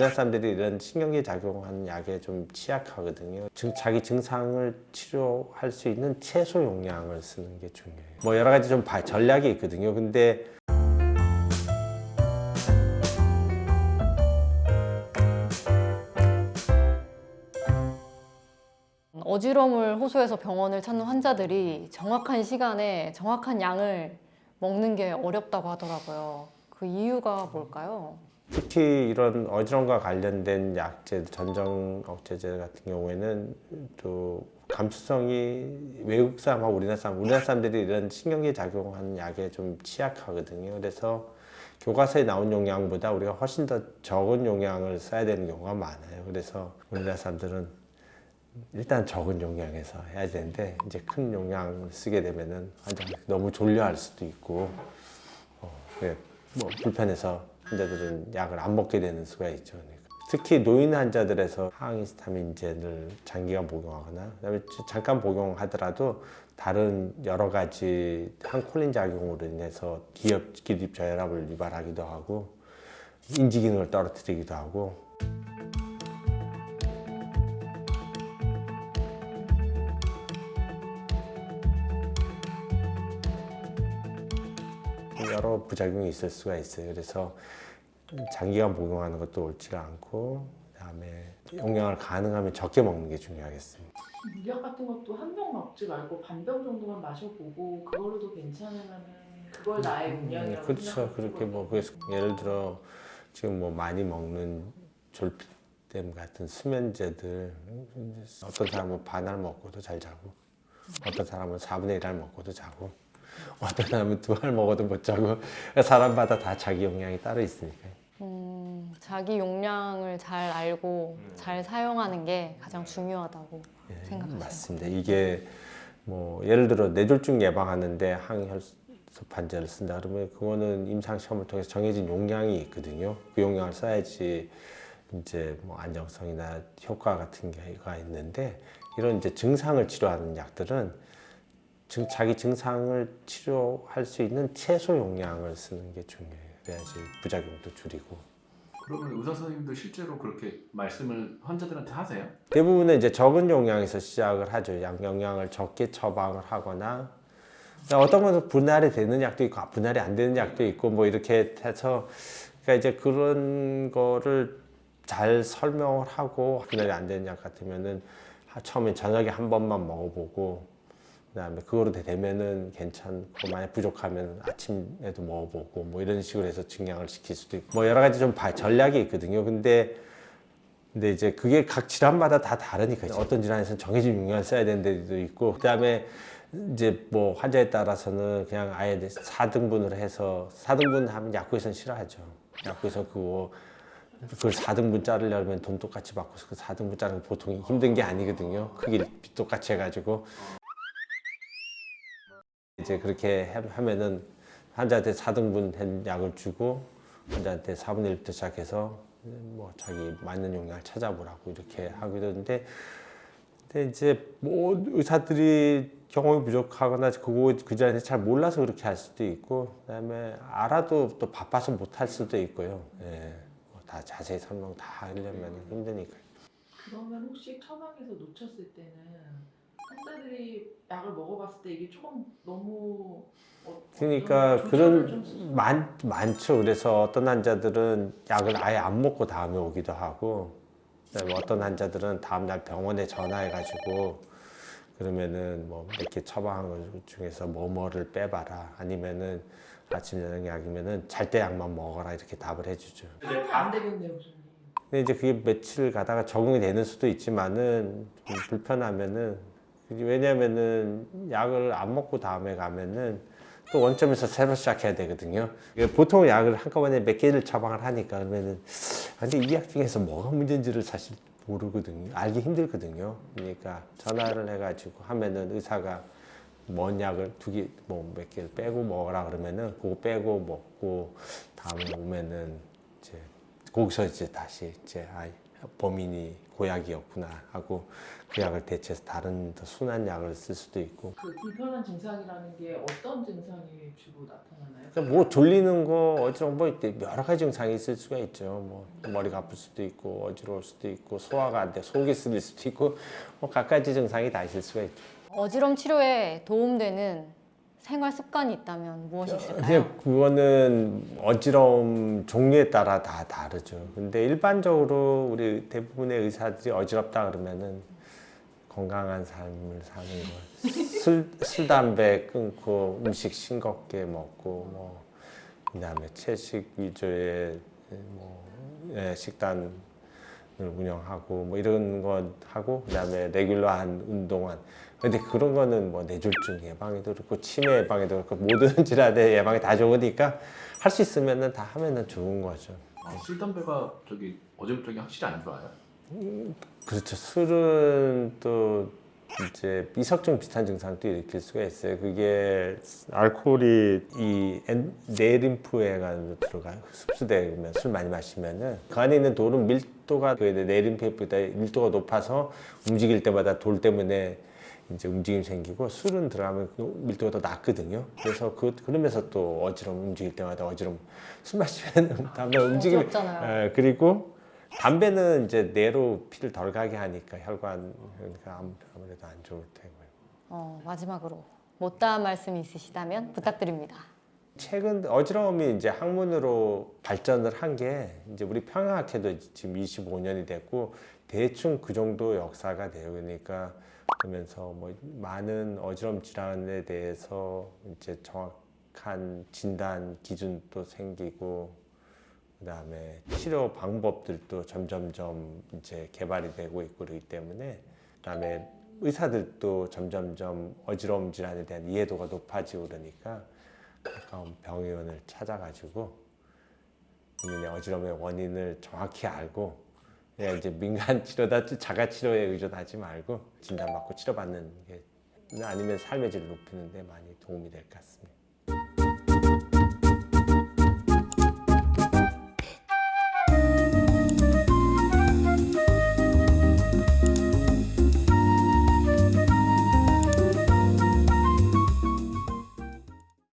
우리나라 사람들이 이런 신경계 작용하는 약에 좀 취약하거든요. 증, 자기 증상을 치료할 수 있는 최소 용량을 쓰는 게 중요해요. 뭐 여러 가지 좀 바- 전략이 있거든요. 근데 어지러움을 호소해서 병원을 찾는 환자들이 정확한 시간에 정확한 양을 먹는 게 어렵다고 하더라고요. 그 이유가 뭘까요? 특히 이런 어지럼과 관련된 약제, 전정 억제제 같은 경우에는 또 감수성이 외국 사람하고 우리나라 사람, 우리나라 사람들이 이런 신경계 작용하는 약에 좀 취약하거든요. 그래서 교과서에 나온 용량보다 우리가 훨씬 더 적은 용량을 써야 되는 경우가 많아요. 그래서 우리나라 사람들은 일단 적은 용량에서 해야 되는데 이제 큰 용량을 쓰게 되면은 너무 졸려할 수도 있고 어, 그게 뭐 불편해서 환자들은 약을 안 먹게 되는 수가 있죠. 그러니까. 특히 노인 환자들에서 항히스타민제를 장기간 복용하거나 그다음에 잠깐 복용하더라도 다른 여러 가지 항콜린 작용으로 인해서 기립 저혈압을 유발하기도 하고 인지 기능을 떨어뜨리기도 하고 여러 부작용이 있을 수가 있어요. 그래서 장기간 복용하는 것도 옳지가 않고 그다음에 용량을 가능하면 적게 먹는 게 중요하겠습니다. 물약 같은 것도 한 병 먹지 말고 반 병 정도만 마셔보고 그걸로도 괜찮으면은 그걸 나의 물량이라고 그렇죠. 생각하고 그렇게 뭐 그래서 예를 들어 지금 뭐 많이 먹는 졸피뎀 같은 수면제들 어떤 사람은 반알 먹고도 잘 자고 어떤 사람은 4분의 1알 먹고도 자고 어떤 사람은 두 알 먹어도 못 자고 사람마다 다 자기 용량이 따로 있으니까요. 음, 자기 용량을 잘 알고 잘 사용하는 게 가장 중요하다고 예, 생각하세요? 맞습니다. 이게 뭐 예를 들어 뇌졸중 예방하는데 항혈소판제를 쓴다 그러면 그거는 임상 시험을 통해서 정해진 용량이 있거든요. 그 용량을 써야지 이제 뭐 안정성이나 효과 같은 게가 있는데 이런 이제 증상을 치료하는 약들은 증, 자기 증상을 치료할 수 있는 최소 용량을 쓰는 게 중요해요. 그래야지 부작용도 줄이고. 그러면 의사 선생님도 실제로 그렇게 말씀을 환자들한테 하세요? 대부분은 이제 적은 용량에서 시작을 하죠. 양 영양을 적게 처방을 하거나 어떤 것은 분할이 되는 약도 있고 아, 분할이 안 되는 약도 있고 뭐 이렇게 해서 그러니까 이제 그런 거를 잘 설명을 하고 분할이 안 되는 약 같으면은 하- 처음에 저녁에 한 번만 먹어보고 그다음에 그거로 되면은 괜찮고 만약 부족하면 아침에도 먹어보고 뭐 이런 식으로 해서 증량을 시킬 수도 있고 뭐 여러 가지 좀 바- 전략이 있거든요. 근데 근데 이제 그게 각 질환마다 다 다르니까 이제 어떤 질환에서는 정해진 용량을 써야 되는 데도 있고 그다음에 이제 뭐 환자에 따라서는 그냥 아예 4등분을 해서 4등분 하면 약국에서는 싫어하죠. 약국에서 그거 그걸 4등분 자르려면 돈 똑같이 받고서 그 4등분 자르는 거 보통 힘든 게 아니거든요. 크기를 똑같이 해가지고 이제 그렇게 하- 하면은 환자한테 4등분 한 약을 주고 환자한테 4분의 1부터 시작해서 뭐 자기 맞는 용량을 찾아보라고 이렇게 하기도 하는데 근데 이제 뭐 의사들이 경험이 부족하거나 그거 그 자리에 잘 몰라서 그렇게 할 수도 있고 그다음에 알아도 또 바빠서 못 할 수도 있고요. 예. 뭐다 자세히 설명 다 하려면 힘드니까. 그러면 혹시 처방에서 놓쳤을 때는 환자들이 약을 먹어봤을 때 이게 조금 너무 어, 그러니까 조절을 그런 좀 많 많죠. 그래서 어떤 환자들은 약을 아예 안 먹고 다음에 오기도 하고, 그다음에 어떤 환자들은 다음 날 병원에 전화해가지고 그러면은 뭐 이렇게 처방한 것 중에서 뭐 뭐를 빼봐라 아니면은 아침 저녁 약이면은 잘 때 약만 먹어라 이렇게 답을 해주죠. 그러면 안 되겠네요, 교수님. 근데 이제 그게 며칠 가다가 적응이 되는 수도 있지만은 좀 불편하면은 왜냐면은 약을 안 먹고 다음에 가면은 또 원점에서 새로 시작해야 되거든요. 보통 약을 한꺼번에 몇 개를 처방을 하니까 그러면은 아, 근데 이 약 중에서 뭐가 문제인지를 사실 모르거든요. 알기 힘들거든요. 그러니까 전화를 해가지고 하면은 의사가 뭔 약을 두 개, 뭐 몇 개를 빼고 먹어라 그러면은 그거 빼고 먹고 다음에 오면은 이제 거기서 이제 다시 이제 아 범인이 고약이었구나 하고 그 약을 대체해서 다른 더 순한 약을 쓸 수도 있고 그 불편한 증상이라는 게 어떤 증상이 주로 나타나나요? 그러니까 뭐 졸리는 거 어지러운 뭐 이때 여러 가지 증상이 있을 수가 있죠. 뭐 머리가 아플 수도 있고 어지러울 수도 있고 소화가 안 돼 속이 쓰릴 수도 있고 뭐 각가지 증상이 다 있을 수가 있죠. 어지럼 치료에 도움되는 생활 습관이 있다면 무엇이 있을까요? 그냥 그거는 어지러움 종류에 따라 다 다르죠. 근데 일반적으로 우리 대부분의 의사들이 어지럽다 그러면은 건강한 삶을 사는 거. 술, 술 담배 끊고 음식 싱겁게 먹고 뭐 그다음에 채식 위주의 뭐 예, 식단을 운영하고 뭐 이런 거 하고 그다음에 레귤러한 운동한 근데 그런 거는 뭐 뇌졸중 예방에도 그렇고 치매 예방에도 그렇고 모든 질환의 예방에 다 좋으니까 할 수 있으면은 다 하면은 좋은 거죠. 아, 술 담배가 저기 어지럽적이 확실히 안 좋아요. 그렇죠. 술은 또 이제 미석증 비슷한 증상도 일으킬 수가 있어요. 그게 알코올이 이 엔- 내림프에가 들어가요. 흡수되면 술 많이 마시면은 그 안에 있는 돌은 밀도가 그 내림프보다 밀도가 높아서 움직일 때마다 돌 때문에 이제 움직임 생기고 술은 들어가면 그 밀도가 더 낮거든요. 그래서 그 그러면서 또 어지러움 움직일 때마다 어지러움 술 마시면 다음에 움직임 어지럽잖아요. 예, 그리고 담배는 이제 뇌로 피를 덜 가게 하니까 혈관 그러니까 아무- 아무래도 안 좋을 테고요. 어, 마지막으로 못다한 말씀이 있으시다면 부탁드립니다. 최근 어지러움이 이제 학문으로 발전을 한 게 이제 우리 평양학회도 지금 25년이 됐고 대충 그 정도 역사가 돼요. 그러니까 그러면서 뭐 많은 어지러움 질환에 대해서 이제 정확한 진단 기준도 생기고 그다음에 치료 방법들도 점점점 이제 개발이 되고 있고 그러기 때문에 그다음에 의사들도 점점점 어지러움 질환에 대한 이해도가 높아지고 그러니까 가까운 병의원을 찾아가지고 본인의 어지러움의 원인을 정확히 알고 그냥 이제 민간 치료다 자가 치료에 의존하지 말고 진단받고 치료받는 게 아니면 삶의 질을 높이는 데 많이 도움이 될 것 같습니다.